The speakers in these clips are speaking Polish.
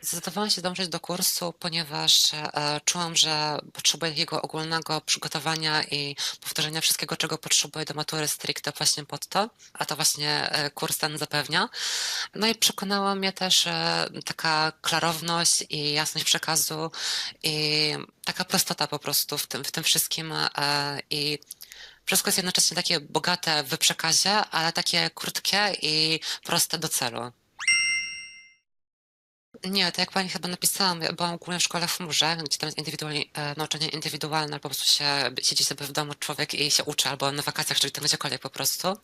Zdecydowałam się dążyć do kursu, ponieważ e, czułam, że potrzebuję takiego ogólnego przygotowania i powtórzenia wszystkiego, czego potrzebuję do matury stricte właśnie pod to, a to właśnie e, kurs ten zapewnia. No i przekonała mnie też e, taka klarowność i jasność przekazu i taka prostota po prostu w tym, w tym wszystkim e, i wszystko jest jednocześnie takie bogate w przekazie, ale takie krótkie i proste do celu. Nie, tak jak pani chyba napisałam, ja byłam ogólnie w szkole w chmurze, gdzie tam jest indywidualnie, e, nauczanie indywidualne, albo po prostu się siedzi sobie w domu człowiek i się uczy, albo na wakacjach, czyli tam gdziekolwiek po prostu.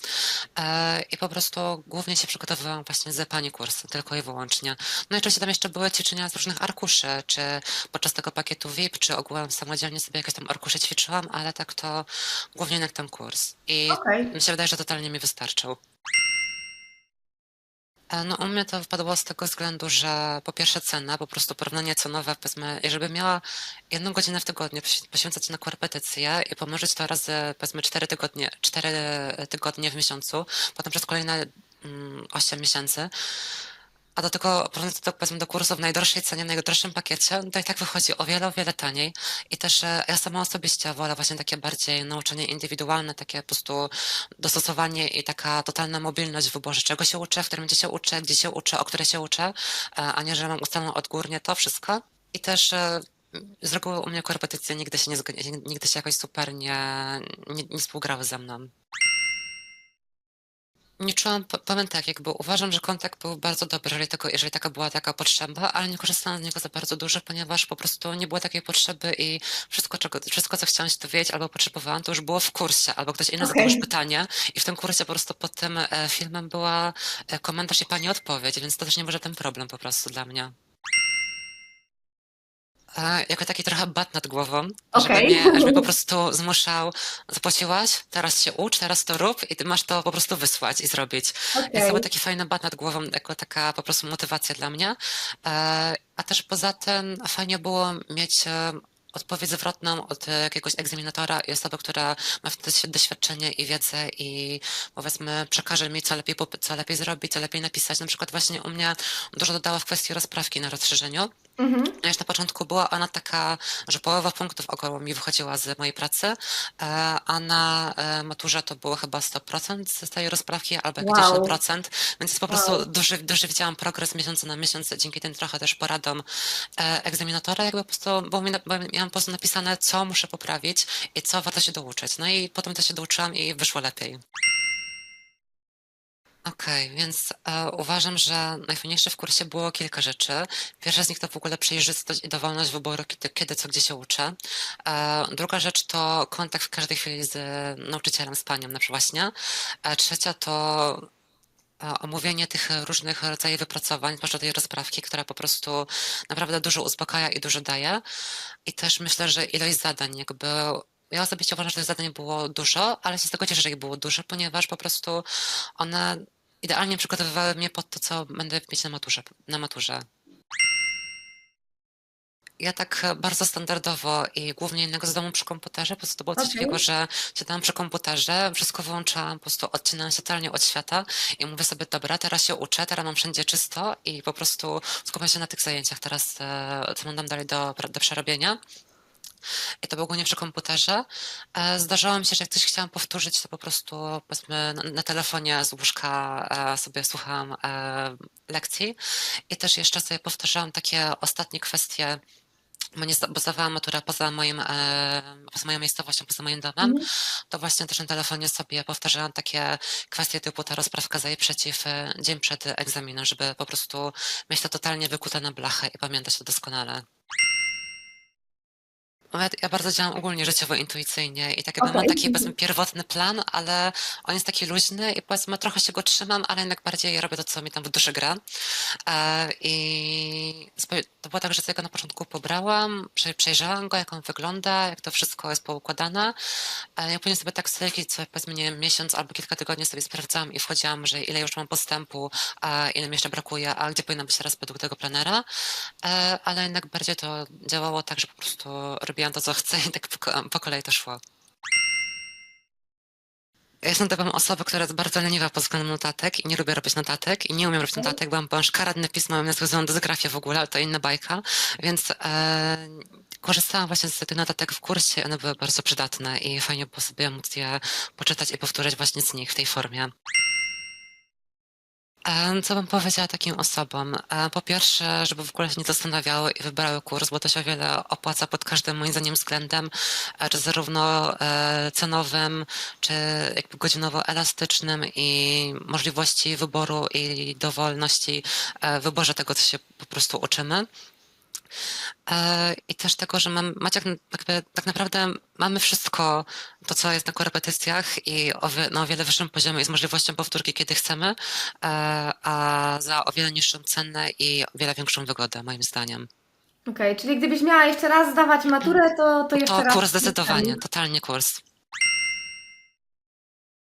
E, I po prostu głównie się przygotowywałam właśnie z pani kursy, tylko i wyłącznie. No i oczywiście tam jeszcze były ćwiczenia z różnych arkuszy, czy podczas tego pakietu VIP, czy ogółem samodzielnie sobie jakieś tam arkusze ćwiczyłam, ale tak to głównie jednak ten kurs. I Okej. mi się wydaje, że totalnie mi wystarczył. E, No u mnie to wypadło z tego względu, że po pierwsze cena, po prostu porównanie cenowe, powiedzmy, jeżeli miała jedną godzinę w tygodniu poświ- poświęcać na korepetycje i pomnożyć to razy, powiedzmy, cztery tygodnie, cztery tygodnie w miesiącu, potem przez kolejne mm, 8 miesięcy, a do tego porównując to powiedzmy do kursu w najdroższej cenie, najdroższym pakiecie, no to i tak wychodzi o wiele, o wiele taniej. I też e, ja sama osobiście wolę właśnie takie bardziej nauczanie indywidualne, takie po prostu dostosowanie i taka totalna mobilność w wyborze, czego się uczę, w którym momencie się uczę, gdzie się uczę, o które się uczę, e, a nie, że mam ustalone odgórnie to wszystko. I też e, z reguły u mnie korepetycje nigdy się nie, nigdy się jakoś super nie, nie, nie współgrały ze mną. Nie czułam, powiem tak, jakby uważam, że kontakt był bardzo dobry, jeżeli, tego, jeżeli taka była taka potrzeba, ale nie korzystałam z niego za bardzo dużo, ponieważ po prostu nie było takiej potrzeby i wszystko, czego, wszystko co chciałam się dowiedzieć albo potrzebowałam, to już było w kursie, albo ktoś inny zadał już pytanie i w tym kursie po prostu pod tym e, filmem była e, komentarz i pani odpowiedź, więc to też nie może ten problem po prostu dla mnie. E, jako taki trochę bat nad głową, żeby Okej. mnie, żeby po prostu zmuszał, zapłaciłaś, teraz się ucz, teraz to rób i ty masz to po prostu wysłać i zrobić. Więc to był taki fajny bat nad głową, jako taka po prostu motywacja dla mnie. E, A też poza tym fajnie było mieć e, odpowiedź zwrotną od jakiegoś egzaminatora i osoby, która ma w tym doświadczenie i wiedzę i powiedzmy przekaże mi, co lepiej, co lepiej zrobić, co lepiej napisać. Na przykład właśnie u mnie dużo dodała w kwestii rozprawki na rozszerzeniu. Mhm. No już na początku była ona taka, że połowa punktów około mi wychodziła z mojej pracy, e, a na e, maturze to było chyba 100% z tej rozprawki albo jakieś Wow. 10%, więc po prostu Wow. duży, duży widziałam progres miesiąca na miesiąc dzięki tym trochę też poradom e, egzaminatora, jakby po prostu, bo, mi, bo miałam po prostu napisane, co muszę poprawić i co warto się douczyć. No i potem to się douczyłam i wyszło lepiej. Okej, więc e, uważam, że najfajniejsze w kursie było kilka rzeczy. Pierwsza z nich to w ogóle przejrzystość i dowolność wyboru, kiedy, kiedy co, gdzie się uczę. E, druga rzecz to kontakt w każdej chwili z nauczycielem, z panią na przykład właśnie. E, trzecia to e, omówienie tych różnych rodzajów wypracowań, zwłaszcza tej rozprawki, która po prostu naprawdę dużo uspokaja i dużo daje. I też myślę, że ilość zadań, jakby ja osobiście uważam, że tych zadań było dużo, ale się z tego cieszę, że ich było dużo, ponieważ po prostu one idealnie przygotowywały mnie pod to, co będę mieć na maturze. Na maturze. Ja tak e, bardzo standardowo i głównie innego z domu przy komputerze, po prostu to było coś Okej. takiego, że siadałam przy komputerze, wszystko wyłączałam, po prostu odcinałam się totalnie od świata i mówię sobie, dobra, teraz się uczę, teraz mam wszędzie czysto i po prostu skupiam się na tych zajęciach teraz, e, co mam dalej do, do przerobienia. I to było głównie przy komputerze. E, Zdarzało mi się, że jak coś chciałam powtórzyć, to po prostu powiedzmy na, na telefonie z łóżka e, sobie słuchałam e, lekcji i też jeszcze sobie powtarzałam takie ostatnie kwestie, bo zdawałam maturę poza moim, poza moją miejscowością, poza moim domem, Mhm. to właśnie też na telefonie sobie powtarzałam takie kwestie typu ta rozprawka za i przeciw dzień przed egzaminem, żeby po prostu mieć to totalnie wykute na blachę i pamiętać to doskonale. No, Ja ja bardzo działam ogólnie życiowo intuicyjnie i tak jakby mam Okej. taki powiedzmy pierwotny plan, ale on jest taki luźny i powiedzmy trochę się go trzymam, ale jednak bardziej robię to, co mi tam w duszy gra. E, I to było tak, że sobie go na początku pobrałam, prze- przejrzałam go, jak on wygląda, jak to wszystko jest poukładane. E, Ja później sobie tak co co powiedzmy nie miesiąc albo kilka tygodni sobie sprawdzałam i wchodziłam, że ile już mam postępu, a ile mi jeszcze brakuje, a gdzie powinna być teraz według tego planera. E, ale jednak bardziej to działało tak, że po prostu robiłam to, co chcę i tak po, ko- po kolei to szło. Ja jestem typem osoby, która jest bardzo leniwa pod względem notatek i nie lubię robić notatek i nie umiem robić notatek, bo mam szkaradne pismo, mam nazwę dysgrafię w ogóle, ale to inna bajka, więc e, korzystałam właśnie z tych notatek w kursie one były bardzo przydatne i fajnie było sobie móc je poczytać i powtórzyć właśnie z nich w tej formie. Co bym powiedziała takim osobom? Po pierwsze, żeby w ogóle się nie zastanawiały i wybrały kurs, bo to się o wiele opłaca pod każdym moim zdaniem względem, e, czy zarówno e, cenowym, czy jakby godzinowo elastycznym i możliwości wyboru i dowolności e, w wyborze tego, co się po prostu uczymy. E, I też tego, że mam, macie jak- jakby, tak naprawdę mamy wszystko to, co jest na korepetycjach i o, na o wiele wyższym poziomie z możliwością powtórki, kiedy chcemy, e, a za o wiele niższą cenę i o wiele większą wygodę, moim zdaniem. Okej, czyli gdybyś miała jeszcze raz zdawać maturę, to, to jeszcze To raz. kurs zdecydowanie, totalnie kurs.